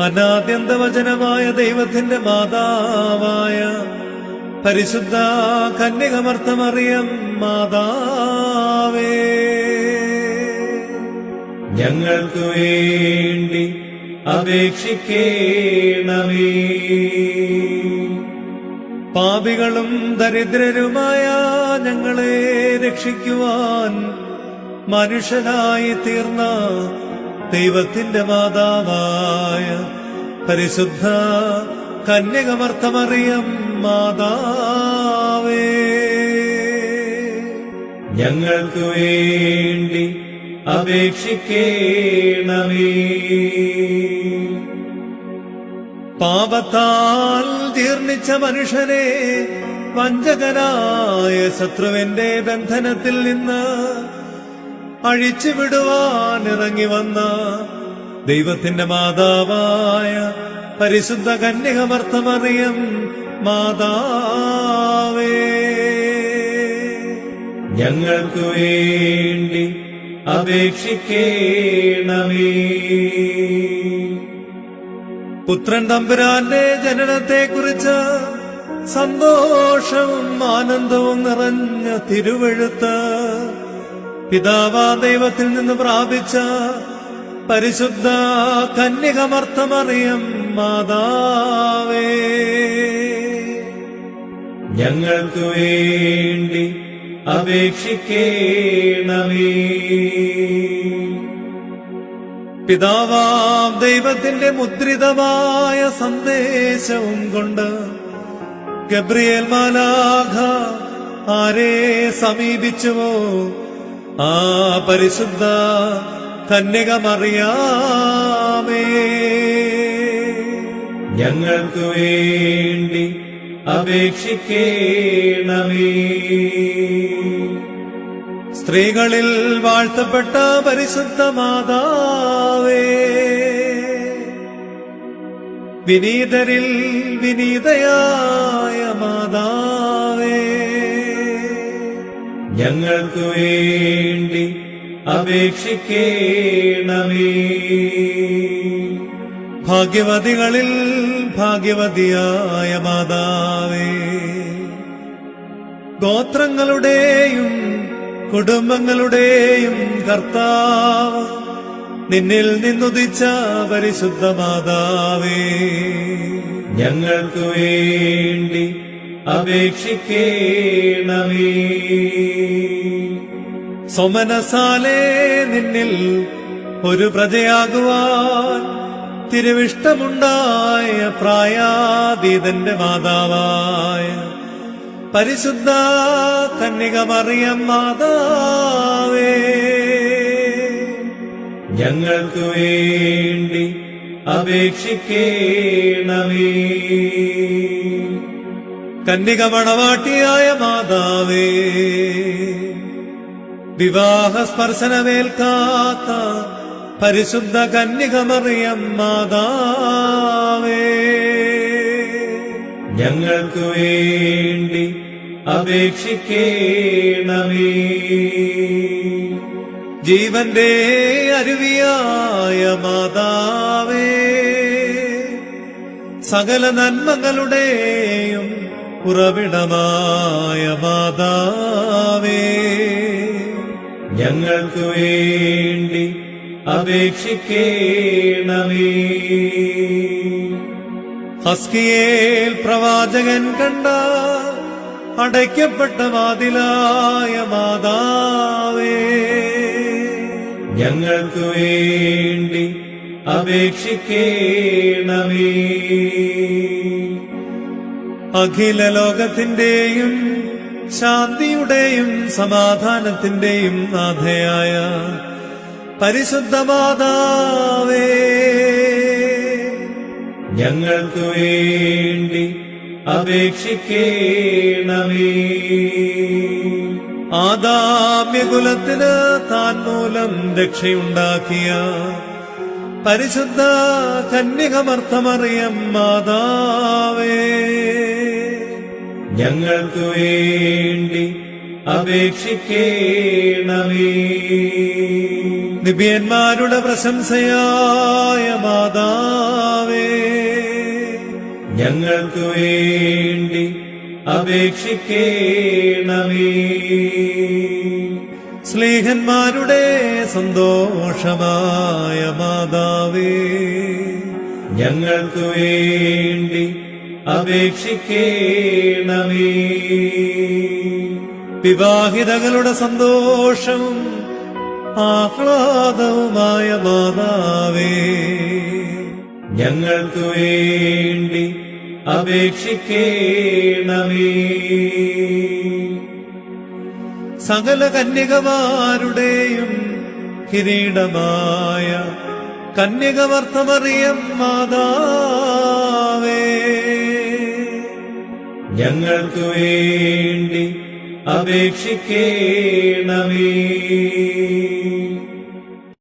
അനാദ്യന്തവചനമായ ദൈവത്തിന്റെ മാതാവായ പരിശുദ്ധ കന്യകമർത്ഥമറിയം മാതാവേ. ഞങ്ങൾക്ക് വേണ്ടി അപേക്ഷിക്കേണമേ. പാപികളും ദരിദ്രരുമായ ഞങ്ങളെ രക്ഷിക്കുവാൻ മനുഷ്യനായി തീർന്ന ദൈവത്തിന്റെ മാതാവായ പരിശുദ്ധ കന്യകമർത്തമറിയം മാതാവേ. ഞങ്ങൾക്ക് വേണ്ടി അപേക്ഷിക്കേണമേ. പാപത്താൽ ജീർണിച്ച മനുഷ്യനെ വഞ്ചകനായ ശത്രുവിന്റെ ബന്ധനത്തിൽ നിന്ന് അഴിച്ചുവിടുവാൻ ഇറങ്ങി വന്ന ദൈവത്തിന്റെ മാതാവായ പരിശുദ്ധ കന്യകമർത്ഥമറിയം മാതാവേ. ഞങ്ങൾക്കു വേണ്ടി അപേക്ഷിക്കേണമേ. പുത്രൻ തമ്പുരാന്റെ ജനനത്തെക്കുറിച്ച് സന്തോഷവും ആനന്ദവും നിറഞ്ഞ തിരുവെഴുത്ത് പിതാവാ ദൈവത്തിൽ നിന്ന് പ്രാപിച്ച പരിശുദ്ധ കന്യകമർത്ഥമറിയം മാതാവേ. ഞങ്ങൾക്ക് വേണ്ടി അപേക്ഷിക്കേണമേ. പിതാവാ ദൈവത്തിന്റെ മുദ്രിതമായ സന്ദേശവും കൊണ്ട് ഗബ്രിയേൽ മാലാഖ ആരെ സമീപിച്ചുവോ? ആ പരിശുദ്ധ കന്യകമറിയാമേ. ഞങ്ങൾക്ക് വേണ്ടി അപേക്ഷിക്കേണമേ. സ്ത്രീകളിൽ വാഴ്ത്തപ്പെട്ട പരിശുദ്ധ മാതാവേ. വിനീതരിൽ വിനീതയായ മാതാവേ. ഞങ്ങൾക്ക് വേണ്ടി അപേക്ഷിക്കേണമേ. ഭാഗ്യവതികളിൽ ഭാഗ്യവതിയായ മാതാവേ ഗോത്രങ്ങളുടെയും കുടുംബങ്ങളുടെയും കർത്താവ് നിന്നിൽ നിന്നുദിച്ച പരിശുദ്ധ മാതാവേ ഞങ്ങൾക്ക് വേണ്ടി അപേക്ഷിക്കേണമേ. സോമനസാലെ നിന്നിൽ ഒരു പ്രജയാകുവാൻ തിരുവിഷ്ടമുണ്ടായ പ്രായാതീതന്റെ മാതാവായ പരിശുദ്ധ കന്യക മറിയം മാതാവേ ഞങ്ങൾക്ക് വേണ്ടി അപേക്ഷിക്കേണമേ. കന്യക മണവാട്ടിയായ മാതാവേ വിവാഹ സ്പർശനമേൽക്കാത്ത പരിശുദ്ധ കന്യക മറിയം മാതാവേ. ഞങ്ങൾക്കു വേണ്ടി അപേക്ഷിക്കേണമേ. ജീവന്റെ അരുവിയായ മാതാവേ സകല നന്മകളുടെയും ഉറവിടമായ മാതാവേ. ഞങ്ങൾക്ക് വേണ്ടി അപേക്ഷിക്കേണമേ. ഹസ്കിയേൽ പ്രവാചകൻ കണ്ട അടയ്ക്കപ്പെട്ട വാതിലായ മാതാവേ ഞങ്ങൾക്ക് വേണ്ടി അപേക്ഷിക്കേണമേ. അഖില ലോകത്തിന്റെയും ശാന്തിയുടെയും സമാധാനത്തിന്റെയും നാഥയായ പരിശുദ്ധ മാതാവേ ഞങ്ങൾക്ക് വേണ്ടി അപേക്ഷിക്കേണമേ. ആദാമ്യകുലത്തിന് താൻ മൂലം രക്ഷയുണ്ടാക്കിയ പരിശുദ്ധ കന്യകമർത്ഥമറിയം മാതാവേ ഞങ്ങൾക്ക് വേണ്ടി അപേക്ഷിക്കേണമേ. നിബിയന്മാരുടെ പ്രശംസയായ മാതാവേ ഞങ്ങൾക്ക് വേണ്ടി അപേക്ഷിക്കേണമേ. സ്നേഹന്മാരുടെ സന്തോഷമായ മാതാവേ ഞങ്ങൾക്ക് വേണ്ടി അപേക്ഷിക്കേണമേ. വിവാഹിതകളുടെ സന്തോഷവും ആഹ്ലാദവുമായ മാതാവേ ഞങ്ങൾക്കു വേണ്ടി അപേക്ഷിക്കേണമേ. സകല കന്യകമാരുടെയും കിരീടമായ കന്യകവർത്തമറിയം മാതാവേ ഞങ്ങൾക്ക് വേണ്ടി അപേക്ഷിക്കേണമേ.